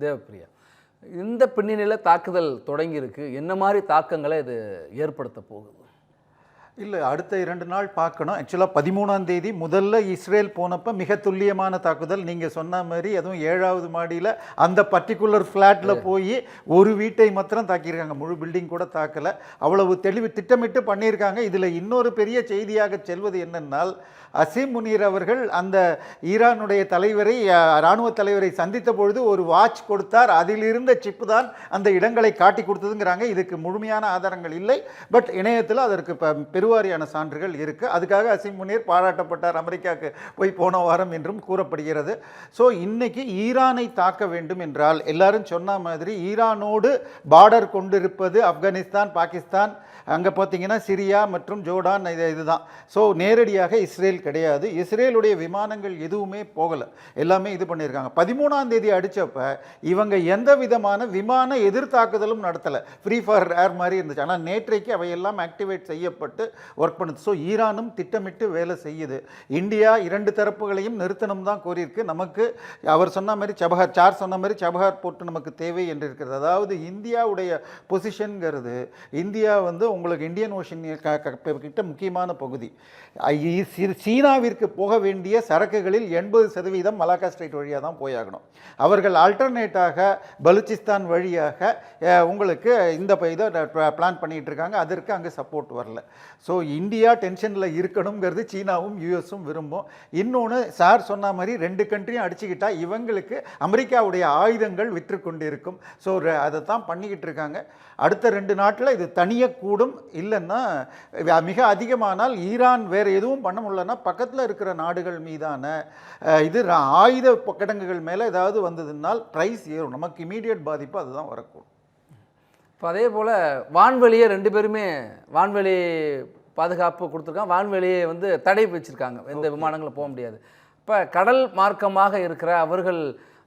தேவப்பிரியா. இந்த பின்னணியில் தாக்குதல் தொடங்கியிருக்கு. என்ன மாதிரி தாக்கங்களை இது ஏற்படுத்த போகுது? இல்லை அடுத்த இரண்டு நாள் பார்க்கணும். ஆக்சுவலாக பதிமூணாம் தேதி முதல்ல இஸ்ரேல் போனப்போ மிக துல்லியமான தாக்குதல். நீங்கள் சொன்ன மாதிரி அதுவும் ஏழாவது மாடியில் அந்த பர்டிகுலர் ஃப்ளாட்டில் போய் ஒரு வீட்டை மாத்திரம் தாக்கியிருக்காங்க. முழு பில்டிங் கூட தாக்கலை. அவ்வளவு தெளிவு திட்டமிட்டு பண்ணியிருக்காங்க. இதில் இன்னொரு பெரிய செய்தியாக செல்வது என்னென்னால் அசீம் முனீர் அவர்கள் அந்த ஈரானுடைய தலைவரை இராணுவ தலைவரை சந்தித்த பொழுது ஒரு வாட்ச் கொடுத்தார். அதில் இருந்த சிப்பு தான் அந்த இடங்களை காட்டி கொடுத்ததுங்கிறாங்க. இதுக்கு முழுமையான ஆதாரங்கள் இல்லை. பட் இணையத்தில் அதற்கு ப- பெருவாரியான சான்றுகள் இருக்குது அதுக்காக அசிம் முனீர் பாராட்டப்பட்டார். அமெரிக்காவுக்கு போய் போன வாரம் என்றும் கூறப்படுகிறது. ஸோ இன்னைக்கு ஈரானை தாக்க வேண்டும் என்றால் எல்லாரும் சொன்ன மாதிரி ஈரானோடு பார்டர் கொண்டிருப்பது ஆப்கானிஸ்தான் பாகிஸ்தான் அங்கே பார்த்தீங்கன்னா சிரியா மற்றும் ஜோர்டான் இது இதுதான். ஸோ நேரடியாக இஸ்ரேல் கிடையாது. இஸ்ரேலுடைய விமானங்கள் எதுவுமே போகலை. எல்லாமே இது பண்ணியிருக்காங்க பதிமூணாம் தேதி அடித்தப்ப இவங்க எந்த விதமான விமான எதிர்த்தாக்குதலும் நடத்தலை. ஃப்ரீ ஃபயர் ஏர் மாதிரி இருந்துச்சு. ஆனால் நேற்றைக்கு அவையெல்லாம் ஆக்டிவேட் செய்யப்பட்டு ஒர்க் பண்ணுது. ஸோ ஈரானும் திட்டமிட்டு வேலை செய்யுது. இந்தியா இரண்டு தரப்புகளையும் நிறுத்தணும் தான் கோரியிருக்கு. நமக்கு அவர் சொன்ன மாதிரி சபஹார் சார் சொன்ன மாதிரி சபஹார் போர்ட் நமக்கு தேவை என்று இருக்கிறது. அதாவது இந்தியாவுடைய பொசிஷனுங்கிறது இந்தியா வந்து உங்களுக்கு இந்தியன் ஓஷன் கிட்ட முக்கியமான பகுதி. சீனாவிற்கு போக வேண்டிய சரக்குகளில் எண்பது சதவீதம் மலாக்கா ஸ்ட்ரைட் வழியாக தான் போயாகணும். அவர்கள் ஆல்டர்னேட்டாக பலுச்சிஸ்தான் வழியாக உங்களுக்கு இந்த இதை பிளான் பண்ணிகிட்டு இருக்காங்க. அதற்கு அங்கே சப்போர்ட் வரல. ஸோ இந்தியா டென்ஷனில் இருக்கணுங்கிறது சீனாவும் யூஎஸும் விரும்பும். இன்னொன்று சார் சொன்ன மாதிரி ரெண்டு கண்ட்ரியும் அடிச்சுக்கிட்டா இவங்களுக்கு அமெரிக்காவுடைய ஆயுதங்கள் விற்று கொண்டு இருக்கும் ஸோ அதை தான் பண்ணிக்கிட்டு இருக்காங்க. அடுத்த ரெண்டு நாட்டில் இது தனியக்கூடும் இல்லைன்னா மிக அதிகமானால் ஈரான் வேறு எதுவும் பண்ண முடியலன்னா பக்கத்தில் இருக்கிற நாடுகள் மீதான இது ஆயுத கிடங்குகள் மேலே ஏதாவது வந்ததுனால் ப்ரைஸ் ஏறும். நமக்கு இமீடியட் பாதிப்பு அதுதான் வரக்கூடும். இப்போ அதே போல் வான்வெளியை ரெண்டு பேருமே வான்வெளி பாதுகாப்பு கொடுத்துருக்காங்க. வான்வெளியை வந்து தடை வச்சுருக்காங்க. எந்த விமானங்களும் போக முடியாது. இப்போ கடல் மார்க்கமாக இருக்கிற அவர்கள்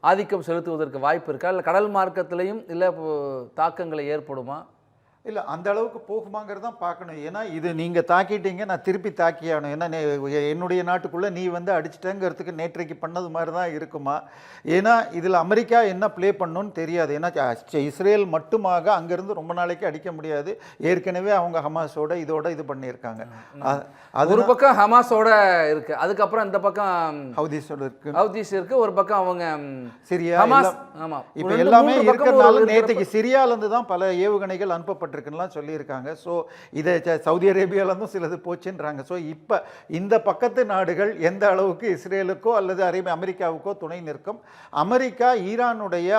ஆதிக்கம் செலுத்துவதற்கு வாய்ப்பு இருக்கா? இல்லை கடல் மார்க்கத்திலையும் இல்லை தாக்கங்களை ஏற்படுமா? இல்லை அந்த அளவுக்கு போகுமாங்கிறது தான் பார்க்கணும். ஏன்னா இது நீங்கள் தாக்கிட்டீங்க நான் திருப்பி தாக்கியாகணும். ஏன்னா என்னுடைய நாட்டுக்குள்ளே நீ வந்து அடிச்சிட்டேங்கிறதுக்கு நேற்றைக்கு பண்ணது மாதிரி தான் இருக்குமா? ஏன்னா இதில் அமெரிக்கா என்ன ப்ளே பண்ணணும்னு தெரியாது. ஏன்னா இஸ்ரேல் மட்டுமாக அங்கேருந்து ரொம்ப நாளைக்கு அடிக்க முடியாது. ஏற்கனவே அவங்க ஹமாஸோட இதோட இது பண்ணியிருக்காங்க. அது ஒரு பக்கம் ஹமாஸோட இருக்கு. அதுக்கப்புறம் இந்த பக்கம் ஹவுதீஸோட இருக்கு. ஹவுதீஸ் இருக்கு. ஒரு பக்கம் அவங்க சிரியா ஹமாஸ் எல்லாம் ஆமா. இப்போ எல்லாமே மூணு பக்கம் ஒரு இருக்கிறனால இருக்கிற நேற்றுக்கு சிரியாலேருந்து தான் பல ஏவுகணைகள் அனுப்பப்பட்டிருக்குன்னுலாம் சொல்லியிருக்காங்க. ஸோ இதை சவுதி அரேபியாவிலேருந்தும் சிலது போச்சுன்றாங்க. ஸோ இப்போ இந்த பக்கத்து நாடுகள் எந்த அளவுக்கு இஸ்ரேலுக்கோ அல்லது அரேபிய அமெரிக்காவுக்கோ துணை நிற்கும்? அமெரிக்கா ஈரானுடைய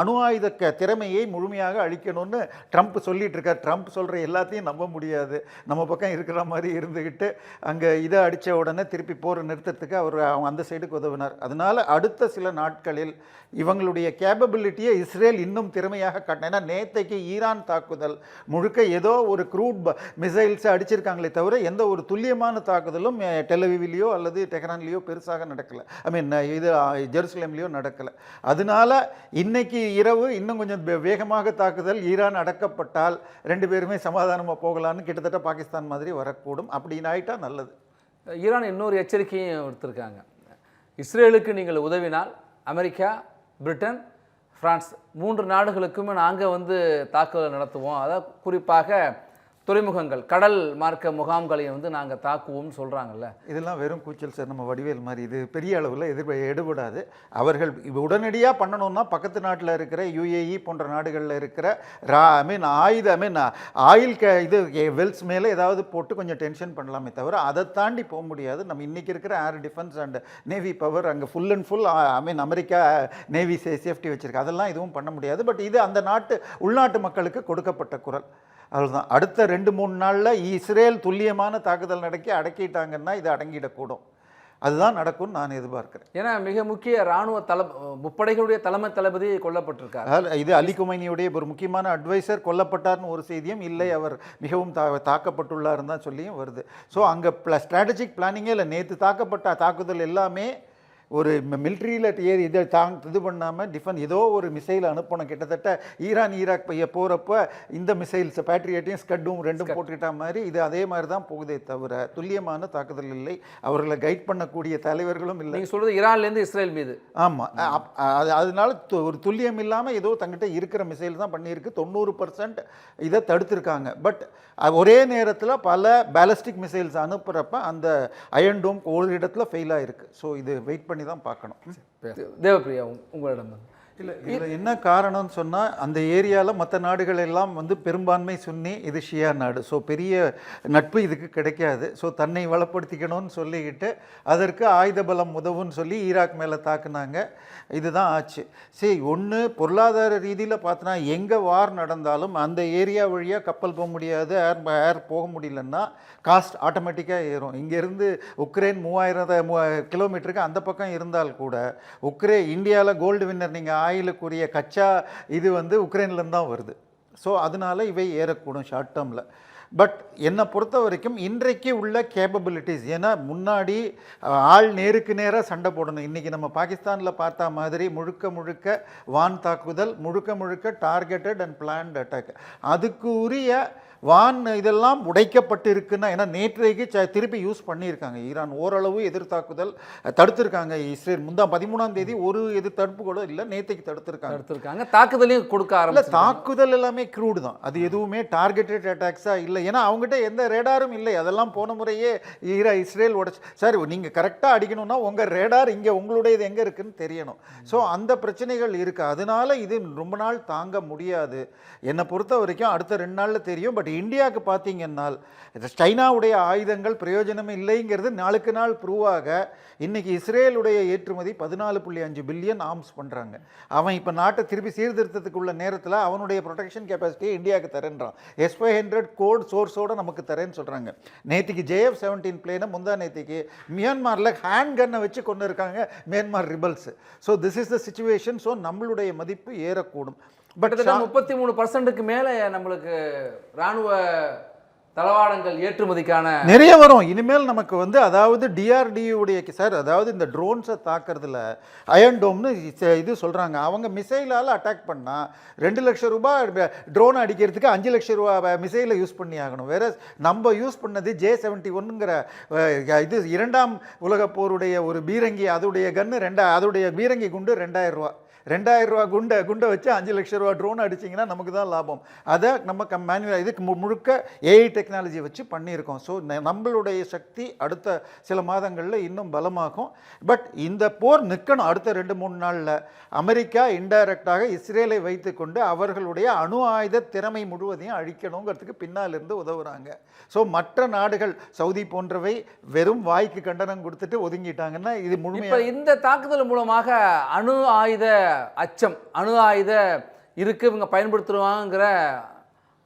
அணு ஆயுத க- திறமையை முழுமையாக அழிக்கணும்னு ட்ரம்ப் சொல்லிட்டு இருக்கார் ட்ரம்ப் சொல்கிற எல்லாத்தையும் நம்ப முடியாது. நம்ம பக்கம் இருக்கிற மாதிரி இருந்துக்கிட்டு அங்கே இதை அடித்த உடனே திருப்பி போர் நிறுத்தத்துக்கு அவர் அவங்க அந்த சைடுக்கு உதவினார். அதனால் அடுத்த சில நாட்களில் இவங்களுடைய கேப்பபிலிட்டியை இஸ்ரேல் இன்னும் திறமையாக காட்டின ஏன்னா நேத்தைக்கு ஈரான் தாக்குதல் முழுக்க ஏதோ ஒரு க்ரூட் மிசைல்ஸை அடிச்சிருக்காங்களே தவிர எந்த ஒரு துல்லியமான தாக்குதலும் டெலவிவிலையோ அல்லது டெஹரான்லேயோ பெருசாக நடக்கலை. ஐ மீன் இது ஜெருசலேம்லேயோ நடக்கலை. அதனால இன்றைக்கி இரவு இன்னும் கொஞ்சம் வே- வேகமாக தாக்குதல் ஈரான் அடக்கப்பட்டால் ரெண்டு பேருமே சமாதானமாக போகலான்னு கிட்டத்தட்ட பாகிஸ்தான் மாதிரி வரக்கூடும். அப்படின்னு ஆயிட்டா நல்லது. ஈரான் இன்னொரு எச்சரிக்கையும் கொடுத்துருக்காங்க இஸ்ரேலுக்கு நீங்கள் உதவினால் அமெரிக்கா பிரிட்டன் பிரான்ஸ் மூன்று நாடுகளுக்குமே நாங்கள் வந்து தாக்குதல் நடத்துவோம். அதாவது குறிப்பாக துறைமுகங்கள் கடல் மார்க்க முகாம்களையும் வந்து நாங்கள் தாக்குவோம்னு சொல்கிறாங்கல்ல இதெல்லாம் வெறும் கூச்சல் சார் நம்ம வடிவேல் மாதிரி. இது பெரிய அளவில் எதிர்ப்பு எடுபடாது. அவர்கள் உடனடியாக பண்ணணும்னா பக்கத்து நாட்டில் இருக்கிற யுஏஇ போன்ற நாடுகளில் இருக்கிற ரா ஐ மீன் ஆயுத ஐ மீன் ஆயில் க இது வெல்ஸ் மேலே ஏதாவது போட்டு கொஞ்சம் டென்ஷன் பண்ணலாமே தவிர அதை தாண்டி போக முடியாது. நம்ம இன்றைக்கி இருக்கிற air defence and navy power அங்கே full and full I mean America navy safety வச்சுருக்கு. அதெல்லாம் எதுவும் பண்ண முடியாது. பட் இது அந்த நாட்டு உள்நாட்டு மக்களுக்கு கொடுக்கப்பட்ட குரல். அவ்வளோதான் அடுத்த ரெண்டு மூணு நாளில் இஸ்ரேல் துல்லியமான தாக்குதல் நடக்கி அடக்கிட்டாங்கன்னா இது அடங்கிடக்கூடும். அதுதான் நடக்கும்னு நான் எதிர்பார்க்கிறேன். ஏன்னா மிக முக்கிய இராணுவ தள முப்படைகளுடைய தலைமை தளபதி கொல்லப்பட்டிருக்கார். இது அலி குமைனியுடைய ஒரு முக்கியமான அட்வைசர் கொல்லப்பட்டார்னு ஒரு செய்தியும் இல்லை. அவர் மிகவும் தா தாக்கப்பட்டுள்ளாருன்னு தான் சொல்லியும் வருது. ஸோ அங்கே ஸ்ட்ராட்டஜிக் பிளானிங்கே இல்லை. நேற்று தாக்கப்பட்ட தாக்குதல் எல்லாமே ஒரு மிலிட்ரியில் ஏறி இதை தாங் இது பண்ணாமல் டிஃபன் ஏதோ ஒரு மிசைல் அனுப்பணும் கிட்டத்தட்ட ஈரான் ஈராக் பைய போகிறப்ப இந்த மிசைல்ஸ் பேட்ரியட்டையும் ஸ்கட்டும் ரெண்டும் போட்டுக்கிட்ட மாதிரி இது அதே மாதிரி தான் போகுதே தவிர துல்லியமான தாக்குதல் இல்லை. அவர்களை கைட் பண்ணக்கூடிய தலைவர்களும் இல்லை. நீங்க சொல்றது ஈரான்லேருந்து இஸ்ரேல் மீது. ஆமாம் அது அதனால து- ஒரு துல்லியம் இல்லாமல் ஏதோ தங்கிட்ட இருக்கிற மிசைல் தான் பண்ணியிருக்கு. தொண்ணூறு பர்சன்ட் இதை தடுத்திருக்காங்க. பட் ஒரே நேரத்தில் பல பேலஸ்டிக் மிசைல்ஸ் அனுப்புகிறப்ப அந்த அயன் டோம் ஒரு இடத்துல ஃபெயில் ஆயிருக்கு. ஸோ இது வெயிட் பண்ணி பண்ணி தான் பார்க்கணும் தேவப்பிரியா உங்களிடம் வந்து. இல்லை இதில் என்ன காரணம்னு சொன்னால் அந்த ஏரியாவில் மற்ற நாடுகள் எல்லாம் வந்து பெரும்பான்மை சுன்னி இது ஷியா நாடு. ஸோ பெரிய நட்பு இதுக்கு கிடைக்காது. ஸோ தன்னை வளப்படுத்திக்கணும்னு சொல்லிக்கிட்டு அதற்கு ஆயுத பலம் உதவுன்னு சொல்லி ஈராக் மேலே தாக்குனாங்க. இதுதான் ஆச்சு. சரி ஒன்று பொருளாதார ரீதியில் பார்த்தோன்னா எங்கே வார் நடந்தாலும் அந்த ஏரியா வழியாக கப்பல் போக முடியாது ஏர் ஏர் போக முடியலன்னா காஸ்ட் ஆட்டோமேட்டிக்காக ஏறும். இங்கேருந்து உக்ரைன் மூவாயிரம் கிலோமீட்டருக்கு அந்த பக்கம் இருந்தால் கூட உக்ரே இந்தியாவில் கோல்டு வின்னர் நீங்கள் ஆயிலுக்குரிய கச்சா இது வந்து உக்ரைன்லேருந்து தான் வருது. ஸோ அதனால இவை ஏறக்கூடும் ஷார்ட் டேர்மில் பட் என்னை பொறுத்த வரைக்கும் இன்றைக்கு உள்ள கேப்பபிலிட்டிஸ் ஏன்னா முன்னாடி ஆள் நேருக்கு நேராக சண்டை போடணும். இன்றைக்கி நம்ம பாகிஸ்தானில் பார்த்தா மாதிரி முழுக்க முழுக்க வான் தாக்குதல் முழுக்க முழுக்க டார்கெட்டட் அண்ட் பிளான்ட் அட்டாக் அதுக்கு உரிய வான் இதெல்லாம் உடைக்கப்பட்டு இருக்குன்னா ஏன்னா நேற்றைக்கு திருப்பி யூஸ் பண்ணியிருக்காங்க. ஈரான் ஓரளவு எதிர்த்தாக்குதல் தடுத்திருக்காங்க. இஸ்ரேல் முந்தா பதிமூணாம் தேதி ஒரு எதிர் தடுப்பு கூட இல்லை நேற்றைக்கு தடுத்திருக்காங்க. எடுத்திருக்காங்க தாக்குதலையும் கொடுக்க இல்ல ஆரம்பிச்சு தாக்குதல் எல்லாமே க்ரூடு தான். அது எதுவுமே டார்கெட்டட் அட்டாக்ஸாக இல்லை. ஏன்னா அவங்ககிட்ட எந்த ரேடாரும் இல்லை. அதெல்லாம் போன முறையே ஈரா இஸ்ரேல் உடச்சு. சார் நீங்கள் கரெக்டாக அடிக்கணும்னா உங்கள் ரேடார் இங்கே உங்களுடையது எங்கே இருக்குன்னு தெரியணும். ஸோ அந்த பிரச்சனைகள் இருக்குது அதனால இது ரொம்ப நாள் தாங்க முடியாது. என்னை பொறுத்த வரைக்கும் அடுத்த ரெண்டு நாளில் தெரியும். பட் இந்தியாவுக்கு பார்த்தீங்கன்னா சைனாவுடைய ஆயுதங்கள் பிரயோஜனம் இல்லைங்கிறது நாளுக்கு நாள் ப்ரூவாக இன்றைக்கி இஸ்ரேலுடைய ஏற்றுமதி பதினாலு புள்ளி அஞ்சு பில்லியன் ஆர்ம்ஸ் பண்ணுறாங்க அவன் இப்போ நாட்டை திருப்பி சீர்திருத்தத்துக்குள்ள நேரத்தில் அவனுடைய ப்ரொடெக்ஷன் கெப்பாசிட்டியை இந்தியாவுக்கு தரேன்றான். எஸ் ஃபைவ் ஹண்ட்ரட் கோட் சோர்ஸோட நமக்கு தரேன்னு சொல்கிறாங்க நேற்றுக்கு ஜேஎஃப் செவன்டீன் பிளேனை முந்தா நேற்றுக்கு மியான்மாரில் ஹேண்ட் கன்னை வச்சு கொண்டு இருக்காங்க Myanmar rebels. So this is the situation so நம்மளுடைய மதிப்பு ஏறக்கூடும். பட் முப்பத்தி மூணு பர்சன்ட்டுக்கு மேலே நம்மளுக்கு ராணுவ தளவாடங்கள் ஏற்றுமதிக்கான நிறைய வரும். இனிமேல் நமக்கு வந்து அதாவது டிஆர்டியுடைய சார் அதாவது இந்த ட்ரோன்ஸை தாக்குறதுல அயன் டோம்னு இ- இது சொல்கிறாங்க அவங்க மிசைலால் அட்டாக் பண்ணால் ரெண்டு லட்சம் ரூபாய் ட்ரோன் அடிக்கிறதுக்கு அஞ்சு லட்சம் ரூபா மிசைலை யூஸ் பண்ணி ஆகணும். வேற நம்ம யூஸ் பண்ணது ஜே செவன்ட்டி ஒன்னுங்கிற இது இரண்டாம் உலகப் போருடைய ஒரு பீரங்கி அதுடைய கன்று ரெண்டா அதோடைய பீரங்கி குண்டு ரெண்டாயிரம் ரூபா ரெண்டாயிரம் ரூபா குண்டை குண்டை வச்சு அஞ்சு லட்சம் ரூபா ட்ரோன் அடிச்சிங்கன்னா நமக்கு தான் லாபம். அதை நம்ம கம் மேனுவல் இதுக்கு மு- முழுக்க ஏஐ டெக்னாலஜி வச்சு பண்ணியிருக்கோம். ஸோ நம்மளுடைய சக்தி அடுத்த சில மாதங்களில் இன்னும் பலமாகும். பட் இந்த போர் நிற்கணும் அடுத்த ரெண்டு மூணு நாளில். அமெரிக்கா இன்டைரக்டாக இஸ்ரேலை வைத்துக்கொண்டு அவர்களுடைய அணு ஆயுத திறமை முழுவதையும் அழிக்கணுங்கிறதுக்கு பின்னால் இருந்து உதவுறாங்க. ஸோ மற்ற நாடுகள் சவுதி போன்றவை வெறும் வாய்க்கு கண்டனம் கொடுத்துட்டு ஒதுங்கிட்டாங்கன்னா இது முழுமையாக இந்த தாக்குதல் மூலமாக அணு ஆயுத அச்சம் அணு ஆயுத இருக்கு இவங்க பயன்படுத்துவாங்கிற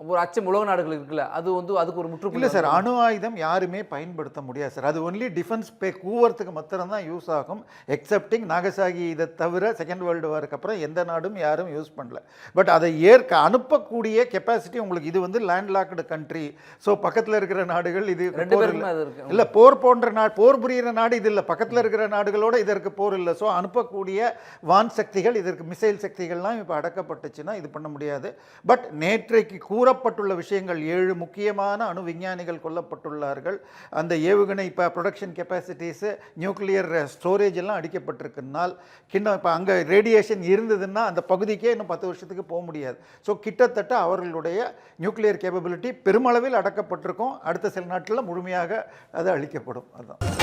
ஒரு அச்சம் உலக நாடுகள் இருக்குல்ல அது வந்து அதுக்கு ஒரு இல்லை முற்றுப்புள்ளி சார் அணு ஆயுதம் யாருமே பயன்படுத்த முடியாது சார். அது ஒன்லி டிஃபென்ஸ் பே கூவறதுக்கு மாத்திரம் தான் யூஸ் ஆகும். எக்ஸப்டிங் நாகசாகி இதை தவிர செகண்ட் வேர்ல்டு வாருக்கு அப்புறம் எந்த நாடும் யாரும் யூஸ் பண்ணல. பட் அதை ஏற்க அனுப்பக்கூடிய கெப்பாசிட்டி உங்களுக்கு இது வந்து லேண்ட் லாக்டு கண்ட்ரி ஸோ பக்கத்தில் இருக்கிற நாடுகள் இது ரெண்டு போர் இல்ல. இல்ல போர் போன்ற நாடு போர் புரியிற நாடு இது இல்லை. பக்கத்தில் இருக்கிற நாடுகளோட இதற்கு போர் இல்லை. ஸோ அனுப்பக்கூடிய வான் சக்திகள் இதற்கு மிசைல் சக்திகள்லாம் இப்போ அடக்கப்பட்டுச்சுன்னா இது பண்ண முடியாது. பட் நேற்றைக்கு கூறப்பட்டுள்ள விஷயங்கள் ஏழு முக்கியமான அணு விஞ்ஞானிகள் கொல்லப்பட்டுள்ளார்கள். அந்த ஏவுகணை இப்போ ப்ரொடக்ஷன் கெப்பாசிட்டிஸு நியூக்ளியர் ஸ்டோரேஜ் எல்லாம் அடிக்கப்பட்டிருக்குனால் கிண்ணம் இப்போ அங்கே ரேடியேஷன் இருந்ததுன்னா அந்த பகுதிக்கே இன்னும் பத்து வருஷத்துக்கு போக முடியாது. ஸோ கிட்டத்தட்ட அவர்களுடைய நியூக்ளியர் கேப்பபிலிட்டி பெருமளவில் அடக்கப்பட்டிருக்கும். அடுத்த சில நாட்களில் முழுமையாக அது அழிக்கப்படும். அதுதான்